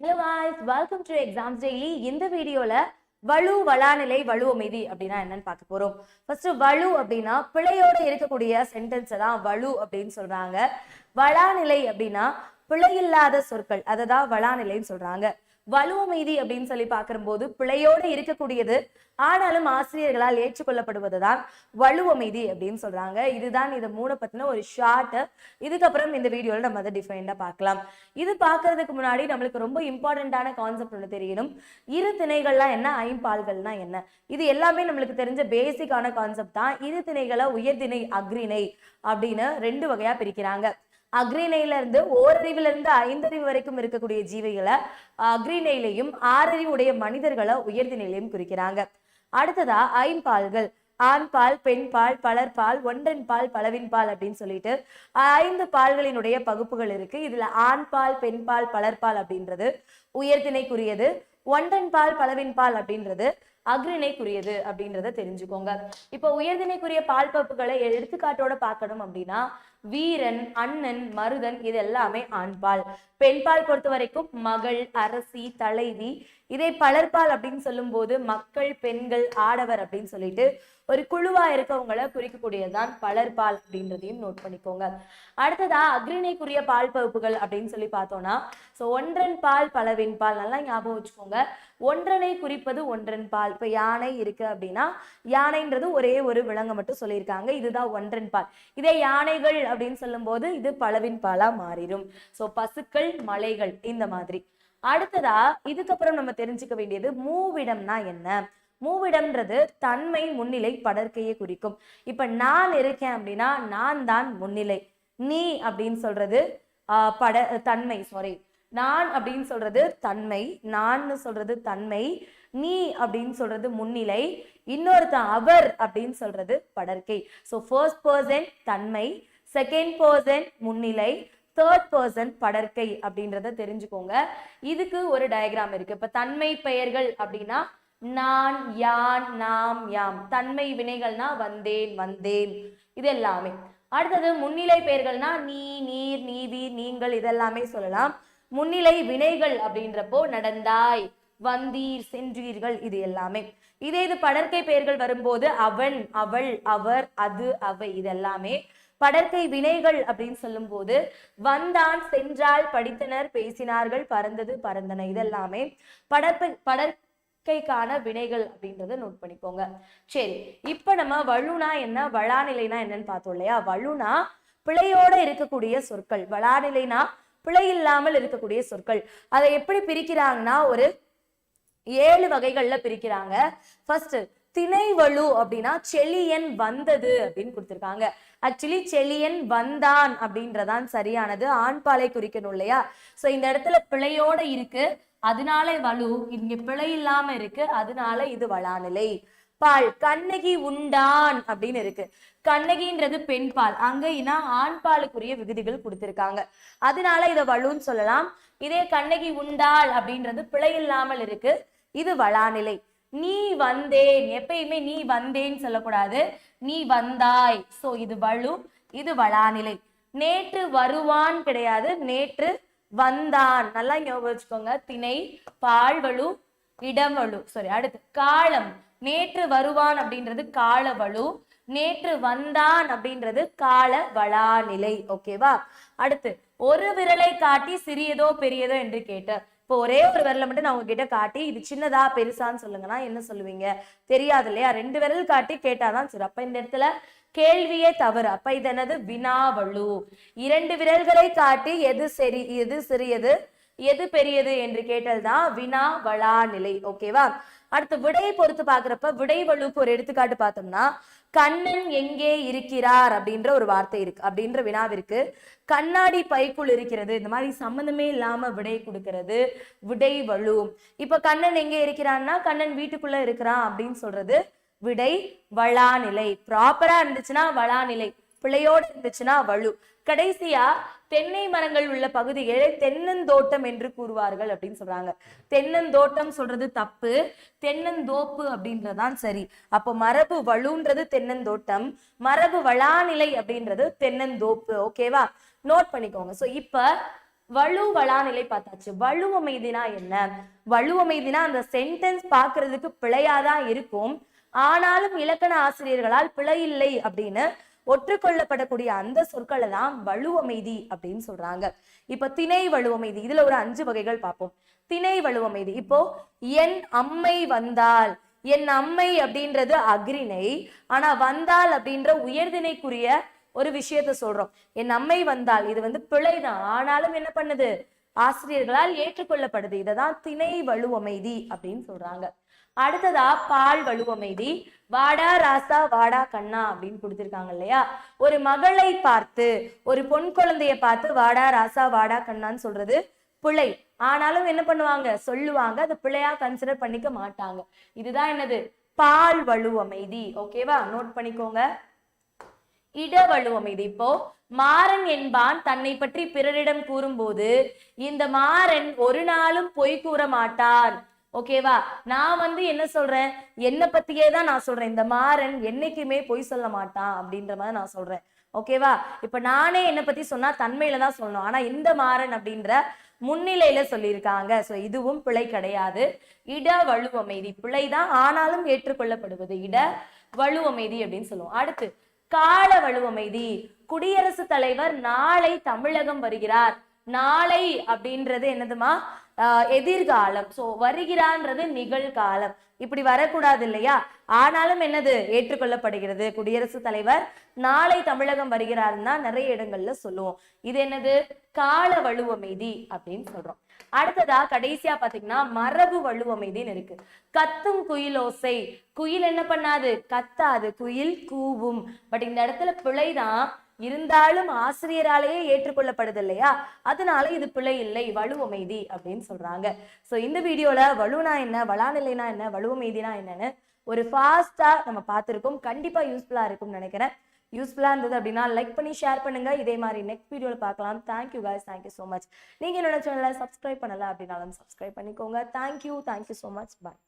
Hello voice welcome to exams daily இந்த வீடியோல வலு வளாநிலை வலு அமைதி அப்படின்னா என்னன்னு பார்க்க போறோம். ஃபர்ஸ்ட் வலு அப்படின்னா பிழையோட இருக்கக்கூடிய சென்டென்ஸை தான் வலு அப்படின்னு சொல்றாங்க. வளாநிலை அப்படின்னா பிழையில்லாத சொற்கள். அதை தான் வளாநிலைன்னு சொல்றாங்க. வலுவமைதி அப்படின்னு சொல்லி பார்க்கும்போது பிழையோடு இருக்கக்கூடியது. ஆனாலும் ஆசிரியர்களால் ஏற்றுக்கொள்ளப்படுவதுதான் வலு அமைதி அப்படின்னு சொல்றாங்க. இதுதான் இதை மூணு பத்தின ஒரு ஷார்ட் இதுக்கப்புறம் இந்த வீடியோவில் நம்ம அதை டிஃபைன்டா பார்க்கலாம். இது பார்க்கறதுக்கு முன்னாடி நம்மளுக்கு ரொம்ப இம்பார்ட்டண்ட்டான கான்செப்ட் ஒன்று தெரியணும். இரு திணைகள்லாம் என்ன ஐம்பால்கள்னா என்ன? இது எல்லாமே நம்மளுக்கு தெரிஞ்ச பேசிக்கான கான்செப்ட் தான். இரு திணைகளை உயர்திணை அக்ரிணை அப்படின்னு ரெண்டு வகையா பிரிக்கிறாங்க. அக்ரிணையில இருந்து ஓரறிவுல இருந்து ஐந்தறிவு வரைக்கும் இருக்கக்கூடிய ஜீவிகளை அக்ரிணையிலையும் ஆறறிவுடைய உடைய மனிதர்களை நிலையும் குறிக்கிறாங்க. அடுத்ததா ஐம்பால்கள் ஆண் பால் பெண்பால் பலர்பால் ஒன்றன் பால் பலவின் பால் அப்படின்னு சொல்லிட்டு ஐந்து பால்களினுடைய பகுப்புகள் இருக்கு. இதுல ஆண்பால் பெண்பால் பலர்பால் அப்படின்றது உயர்திணைக்குரியது. ஒன்றன் பால் பலவின் பால் அப்படின்றது அக்ரிணைக்குரியது அப்படின்றத தெரிஞ்சுக்கோங்க. இப்போ உயர்திணைக்குரிய பால்பகுப்புகளை எடுத்துக்காட்டோட பார்க்கணும் அப்படின்னா வீரன் அண்ணன் மருதன் இது எல்லாமே ஆண்பால் பெண்பால் பொறுத்த வரைக்கும் மகள் அரசி தலைவி. இதை பலர்பால் அப்படின்னு சொல்லும்போது மக்கள் பெண்கள் ஆடவர் அப்படின்னு சொல்லிட்டு ஒரு குழுவா இருக்கவங்கள குறிக்கக்கூடியதுதான் பலர்பால் அப்படின்றதையும் நோட் பண்ணிக்கோங்க. அடுத்ததா அக்ரிணைக்குரிய பால் பகுப்புகள் அப்படின்னு சொல்லி பார்த்தோம்னா ஸோ ஒன்றன் பால் பலவின் பால் நல்லா ஞாபகம் வச்சுக்கோங்க. ஒன்றனை குறிப்பது ஒன்றன் பால். இப்போ யானை இருக்கு அப்படின்னா யானைன்றது ஒரே ஒரு விலங்கு மட்டும் சொல்லியிருக்காங்க. இதுதான் ஒன்றன் பால். இதே யானைகள் அப்படின்னு சொல்லும்போது இது பலவின் பாலா மாறிடும். ஸோ பசுக்கள் மலைகள் இந்த மாதிரி. அடுத்ததா இதுக்கப்புறம் நம்ம தெரிஞ்சுக்க வேண்டியது மூவிடம்னா என்ன? மூவிடம்ன்றது தன்மை முன்னிலை படர்க்கையை குறிக்கும். இப்ப நான் இருக்கேன் அப்படின்னா நான் தான் முன்னிலை. நீ அப்படின்னு சொல்றது ஆஹ் பட தன்மை சாரி நான் அப்படின்னு சொல்றது தன்மை நான் சொல்றது தன்மை நீ அப்படின்னு சொல்றது முன்னிலை இன்னொருத்தன் அவர் அப்படின்னு சொல்றது படர்க்கை ஸோ ஃபர்ஸ்ட் பர்சன் தன்மை செகண்ட் பர்சன் முன்னிலை தேர்ட் பர்சன் படர்க்கை அப்படின்றத தெரிஞ்சுக்கோங்க. இதுக்கு ஒரு டயக்ராம் இருக்கு. இப்ப தன்மை பெயர்கள் அப்படின்னா நான் யான் நாம் யாம். தன்மை வினைகள்னா வந்தேன் வந்தேன். இது எல்லாமே. அடுத்தது முன்னிலை பெயர்கள்னா நீ நீர் நீவி நீங்கள் இதெல்லாமே சொல்லலாம். முன்னிலை வினைகள் அப்படின்றப்போ நடந்தாய் வந்தீர் சென்றீர்கள் இது எல்லாமே. இதே இது படர்க்கை பெயர்கள் வரும்போது அவன் அவள் அவர் அது அவை இது எல்லாமே படர்க்கை வினைகள் அப்படின்னு சொல்லும் போது வந்தான் சென்றால் படித்தனர் பேசினார்கள் பறந்தது பறந்தன இதெல்லாமே. படர்ப்பை படற்கைக்கான வினைகள் அப்படின்றத நோட் பண்ணிக்கோங்க. சரி இப்ப நம்ம வழுனா என்ன வளாநிலைனா என்னன்னு பார்த்தோம் இல்லையா? வழுனா பிழையோட இருக்கக்கூடிய சொற்கள். வளாநிலைனா பிழை இல்லாமல் இருக்கக்கூடிய சொற்கள். அதை எப்படி பிரிக்கிறாங்கன்னா ஒரு ஏழு வகைகள்ல பிரிக்கிறாங்க. ஃபர்ஸ்ட் திணைவழு அப்படின்னா செளியன் வந்தது அப்படின்னு கொடுத்திருக்காங்க. ஆக்சுவலி செளியன் வந்தான் அப்படின்றதான் சரியானது. ஆண்பாலை குறிக்கணும் இல்லையா? சோ இந்த இடத்துல பிழையோட இருக்கு. அதனால வலு இங்க பிழை இல்லாம இருக்கு. அதனால இது வளாநிலை. பால். கண்ணகி உண்டான் அப்படின்னு இருக்கு. கண்ணகின்றது பெண் பால். அங்க ஆண் பாலுக்குரிய விகுதிகள் கொடுத்திருக்காங்க. அதனால இதை வலுன்னு சொல்லலாம். இதே கண்ணகி உண்டாள் அப்படின்றது பிழை இல்லாமல் இருக்கு. இது வளாநிலை. நீ வந்தேன். எப்பயுமே நீ வந்தேன்னு சொல்லக்கூடாது. நீ வந்தாய். சோ இது வலு இது வளாநிலை. நேற்று வருவான் கிடையாது. நேற்று வந்தான். நல்லா ஞாபகம் வச்சுக்கோங்க. திணை பால்வழு இடவழு சாரி அடுத்து காலம். நேற்று வருவான் அப்படின்றது காலவழு நேற்று வந்தான் அப்படின்றது கால வளாநிலை ஓகேவா அடுத்து ஒரு விரலை காட்டி சிறியதோ பெரியதோ என்று கேட்ட இப்போ ஒரே ஒரு விரலை மட்டும் நான் உங்ககிட்ட காட்டி இது சின்னதா பெருசான்னு சொல்லுங்கன்னா என்ன சொல்லுவீங்க? தெரியாது இல்லையா? ரெண்டு விரல் காட்டி கேட்டாதான் சரி. அப்ப இந்த இடத்துல கேள்வியே தவறு. அப்ப இது என்னது? வினாவழு இரண்டு விரல்களை காட்டி எது சரி எது சிறியது எது பெரியது என்று கேட்டதுதான் வினா வளா நிலை ஓகேவா அடுத்து விடையை பொறுத்து பாக்குறப்ப விடை வலுக்கு ஒரு எடுத்துக்காட்டு பார்த்தோம்னா கண்ணன் எங்கே இருக்கிறார் அப்படின்ற ஒரு வார்த்தை இருக்கு அப்படின்ற வினாவிற்கு கண்ணாடி பைக்குள் இருக்கிறது இந்த மாதிரி சம்மந்தமே இல்லாம விடை கொடுக்கிறது விடை வலு இப்ப கண்ணன் எங்கே இருக்கிறான்னா கண்ணன் வீட்டுக்குள்ள இருக்கிறான் அப்படின்னு சொல்றது விடை வளாநிலை ப்ராப்பரா இருந்துச்சுன்னா வளாநிலை பிழையோடு இருந்துச்சுன்னா வலு. கடைசியா தென்னை மரங்கள் உள்ள பகுதிகளை தென்னந்தோட்டம் என்று கூறுவார்கள் அப்படின்னு சொல்றாங்க. தென்னந்தோட்டம் சொல்றது தப்பு தென்னந்தோப்பு அப்படின்றதான் சரி. அப்போ மரபு வலுன்றது தென்னந்தோட்டம் மரபு வளாநிலை அப்படின்றது தென்னந்தோப்பு. ஓகேவா நோட் பண்ணிக்கோங்க. சோ இப்ப வலு வளாநிலை பார்த்தாச்சு. வலுவமைதினா என்ன? வலுவமைதினா அந்த சென்டென்ஸ் பார்க்கிறதுக்கு பிழையாதான் இருக்கும். ஆனாலும் இலக்கண ஆசிரியர்களால் பிழை இல்லை அப்படின்னு ஒற்றுக்கொள்ளப்படக்கூடிய அந்த சொற்களை தான் வலுவமைதி அப்படின்னு சொல்றாங்க. இப்ப திணை வலுவமைதி இதுல ஒரு அஞ்சு வகைகள் பார்ப்போம். திணை வலுவமைதி இப்போ என் அம்மை வந்தால் என் அம்மை அப்படின்றது அக்ரிணை ஆனா வந்தால் அப்படின்ற உயர்திணைக்குரிய ஒரு விஷயத்த சொல்றோம். என் அம்மை வந்தால் இது வந்து பிழைதான் ஆனாலும் என்ன பண்ணுது? ஆசிரியர்களால் ஏற்றுக்கொள்ளப்படுது. இததான் திணை வலுவமைதி அப்படின்னு சொல்றாங்க. அடுத்ததா பால் வலுவமைதி. வாடா ராசா வாடா கண்ணா அப்படின்னு கொடுத்திருக்காங்க இல்லையா? ஒரு மகளை பார்த்து ஒரு பொன் குழந்தைய பார்த்து வாடா ராசா வாடா கண்ணான்னு சொல்றது பிழை. ஆனாலும் என்ன பண்ணுவாங்க? சொல்லுவாங்க. அதை பிழையா கன்சிடர் பண்ணிக்க மாட்டாங்க. இதுதான் என்னது? பால் வலுவமைதி. ஓகேவா நோட் பண்ணிக்கோங்க. இடவழுவமைதி இப்போ மாறன் என்பான் தன்னை பற்றி பிறரிடம் கூறும்போது இந்த மாறன் ஒரு நாளும் பொய் கூற மாட்டான். ஓகேவா நான் வந்து என்ன சொல்றேன்? என்னை பத்தியே தான் நான் சொல்றேன். இந்த மாறன் என்னைக்குமே பொய் சொல்ல மாட்டான் அப்படின்ற மாதிரி நான் சொல்றேன். ஓகேவா இப்ப நானே என்னை பத்தி சொன்னா தன்மையில தான் சொல்லணும். ஆனா இந்த மாறன் அப்படின்ற முன்னிலையில சொல்லியிருக்காங்க. சோ இதுவும் பிழை கிடையாது. இட வலுவமைதி பிழைதான் ஆனாலும் ஏற்றுக்கொள்ளப்படுவது. இட வலுவமைதி அப்படின்னு சொல்லுவோம். அடுத்து கால வலுவமைதி. குடியரசுத் தலைவர் நாளை தமிழகம் வருகிறார். நாளை அப்படின்றது என்னதுமா? எதிர்காலம். சோ வருகிறான்றது நிகழ்காலம். இப்படி வரக்கூடாது இல்லையா? ஆனாலும் என்னது? ஏற்றுக்கொள்ளப்படுகிறது. குடியரசுத் தலைவர் நாளை தமிழகம் வருகிறாருன்னா நிறைய இடங்கள்ல சொல்லுவோம். இது என்னது? கால வலுவமைதி அப்படின்னு சொல்றோம். அடுத்ததா கடைசியா பாத்தீங்கன்னா மரபு வலுவமைதின்னு இருக்கு. கத்தும் குயிலோசை. குயில் என்ன பண்ணாது? கத்தாது. குயில் கூவும். பட் இந்த இடத்துல பிழைதான் இருந்தாலும் ஆசிரியராலேயே ஏற்றுக்கொள்ளப்படுது இல்லையா அதனால இது பிழை இல்லை வலுவமைதி அப்படின்னு சொல்றாங்க. ஸோ இந்த வீடியோல வலுனா என்ன வளாநிலைனா என்ன வலுவமைதினா என்னன்னு ஒரு ஃபாஸ்டா நம்ம பார்த்துருக்கோம். கண்டிப்பா யூஸ்ஃபுல்லா இருக்கும்னு நினைக்கிறேன். யூஸ்ஃபுல்லா இருந்தது அப்படின்னா லைக் பண்ணி ஷேர் பண்ணுங்க. இதே மாதிரி நெக்ஸ்ட் வீடியோல பார்க்கலாம். Thank you guys thank you so much நீங்க என்னோட சேனலை சப்ஸ்கிரைப் பண்ணல அப்படின்னாலும் சப்ஸ்கிரைப் பண்ணிக்கோங்க. Thank you thank you so much bye